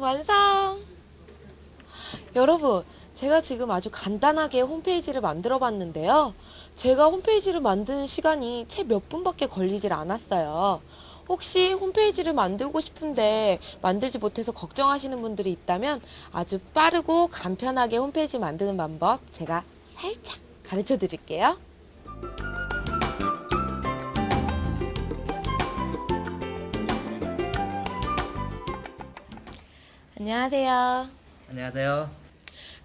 완성! 여러분, 제가 지금 아주 간단하게 홈페이지를 만들어 봤는데요. 제가 홈페이지를 만드는 시간이 채 몇 분밖에 걸리질 않았어요. 혹시 홈페이지를 만들고 싶은데 만들지 못해서 걱정하시는 분들이 있다면 아주 빠르고 간편하게 홈페이지 만드는 방법 제가 살짝 가르쳐 드릴게요. 안녕하세요. 안녕하세요.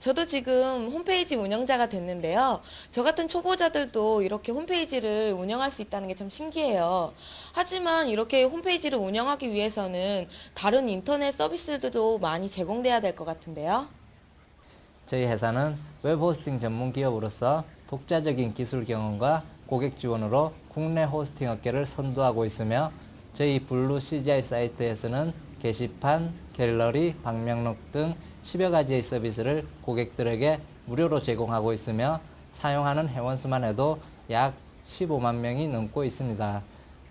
저도 지금 홈페이지 운영자가 됐는데요. 저 같은 초보자들도 이렇게 홈페이지를 운영할 수 있다는 게 참 신기해요. 하지만 이렇게 홈페이지를 운영하기 위해서는 다른 인터넷 서비스들도 많이 제공돼야 될 것 같은데요. 저희 회사는 웹 호스팅 전문 기업으로서 독자적인 기술 경험과 고객 지원으로 국내 호스팅 업계를 선도하고 있으며 저희 블루 CGI 사이트에서는 게시판, 갤러리, 방명록 등 10여 가지의 서비스를 고객들에게 무료로 제공하고 있으며 사용하는 회원수만 해도 약 15만 명이 넘고 있습니다.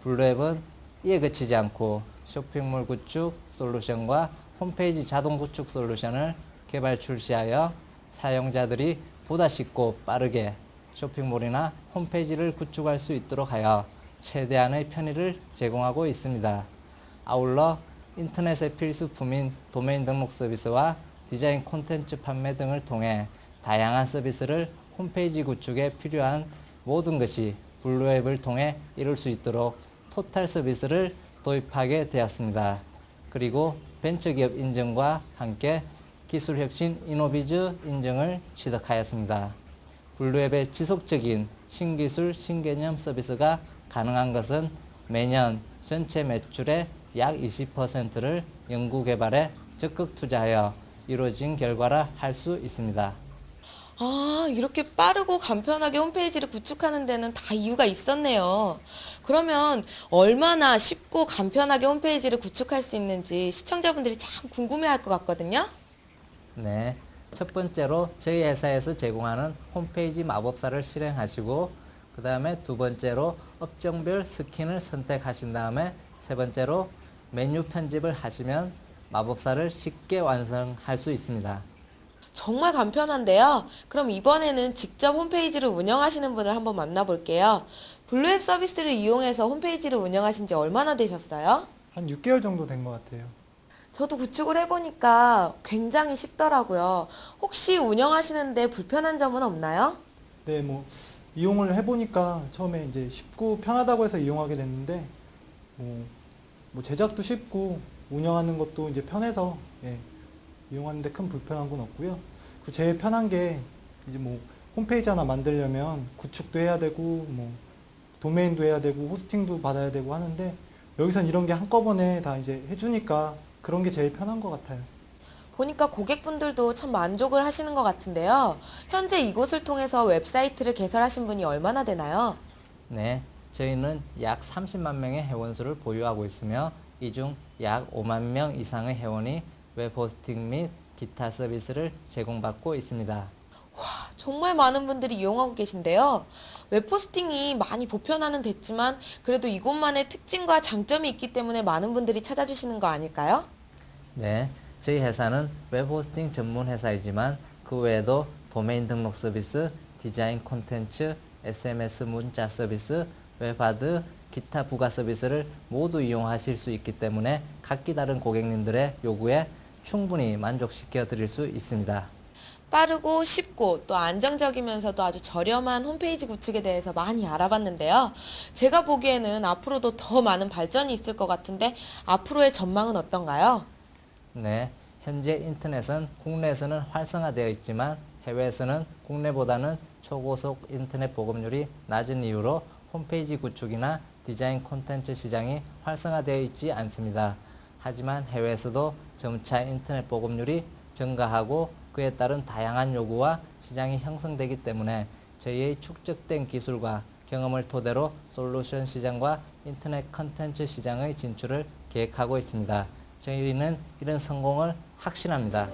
블루앱은 이에 그치지 않고 쇼핑몰 구축 솔루션과 홈페이지 자동 구축 솔루션을 개발 출시하여 사용자들이 보다 쉽고 빠르게 쇼핑몰이나 홈페이지를 구축할 수 있도록 하여 최대한의 편의를 제공하고 있습니다. 아울러 인터넷의 필수품인 도메인 등록 서비스와 디자인 콘텐츠 판매 등을 통해 다양한 서비스를 홈페이지 구축에 필요한 모든 것이 블루앱을 통해 이룰 수 있도록 토탈 서비스를 도입하게 되었습니다. 그리고 벤처기업 인증과 함께 기술혁신 이노비즈 인증을 취득하였습니다. 블루앱의 지속적인 신기술, 신개념 서비스가 가능한 것은 매년 전체 매출의 약 20%를 연구 개발에 적극 투자하여 이루어진 결과라 할 수 있습니다. 아, 이렇게 빠르고 간편하게 홈페이지를 구축하는 데는 다 이유가 있었네요. 그러면 얼마나 쉽고 간편하게 홈페이지를 구축할 수 있는지 시청자분들이 참 궁금해 할 것 같거든요. 네. 첫 번째로 저희 회사에서 제공하는 홈페이지 마법사를 실행하시고 그 다음에 두 번째로 업종별 스킨을 선택하신 다음에 세 번째로 메뉴 편집을 하시면 마법사를 쉽게 완성할 수 있습니다. 정말 간편한데요. 그럼 이번에는 직접 홈페이지를 운영하시는 분을 한번 만나볼게요. 블루앱 서비스를 이용해서 홈페이지를 운영하신 지 얼마나 되셨어요? 한 6개월 정도 된 것 같아요. 저도 구축을 해보니까 굉장히 쉽더라고요. 혹시 운영하시는데 불편한 점은 없나요? 네, 뭐 이용을 해보니까 처음에 이제 쉽고 편하다고 해서 이용하게 됐는데 뭐, 뭐 제작도 쉽고 운영하는 것도 이제 편해서 예, 이용하는데 큰 불편한 건 없고요. 그리고 제일 편한 게 이제 뭐 홈페이지 하나 만들려면 구축도 해야 되고 뭐 도메인도 해야 되고 호스팅도 받아야 되고 하는데 여기선 이런 게 한꺼번에 다 이제 해주니까 그런 게 제일 편한 것 같아요. 보니까 고객분들도 참 만족을 하시는 것 같은데요. 현재 이곳을 통해서 웹사이트를 개설하신 분이 얼마나 되나요? 네, 저희는 약 30만 명의 회원수를 보유하고 있으며 이 중 약 5만 명 이상의 회원이 웹 호스팅 및 기타 서비스를 제공받고 있습니다. 정말 많은 분들이 이용하고 계신데요. 웹포스팅이 많이 보편화는 됐지만 그래도 이곳만의 특징과 장점이 있기 때문에 많은 분들이 찾아주시는 거 아닐까요? 네, 저희 회사는 웹 호스팅 전문 회사이지만 그 외에도 도메인 등록 서비스, 디자인 콘텐츠, SMS 문자 서비스, 웹하드, 기타 부가 서비스를 모두 이용하실 수 있기 때문에 각기 다른 고객님들의 요구에 충분히 만족시켜 드릴 수 있습니다. 빠르고 쉽고 또 안정적이면서도 아주 저렴한 홈페이지 구축에 대해서 많이 알아봤는데요. 제가 보기에는 앞으로도 더 많은 발전이 있을 것 같은데 앞으로의 전망은 어떤가요? 네, 현재 인터넷은 국내에서는 활성화되어 있지만 해외에서는 국내보다는 초고속 인터넷 보급률이 낮은 이유로 홈페이지 구축이나 디자인 콘텐츠 시장이 활성화되어 있지 않습니다. 하지만 해외에서도 점차 인터넷 보급률이 증가하고 그에 따른 다양한 요구와 시장이 형성되기 때문에 저희의 축적된 기술과 경험을 토대로 솔루션 시장과 인터넷 컨텐츠 시장의 진출을 계획하고 있습니다. 저희는 이런 성공을 확신합니다.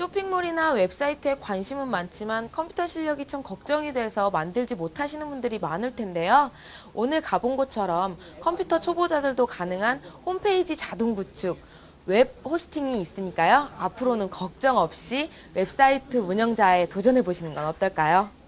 쇼핑몰이나 웹사이트에 관심은 많지만 컴퓨터 실력이 참 걱정이 돼서 만들지 못하시는 분들이 많을 텐데요. 오늘 가본 곳처럼 컴퓨터 초보자들도 가능한 홈페이지 자동 구축, 웹 호스팅이 있으니까요. 앞으로는 걱정 없이 웹사이트 운영자에 도전해 보시는 건 어떨까요?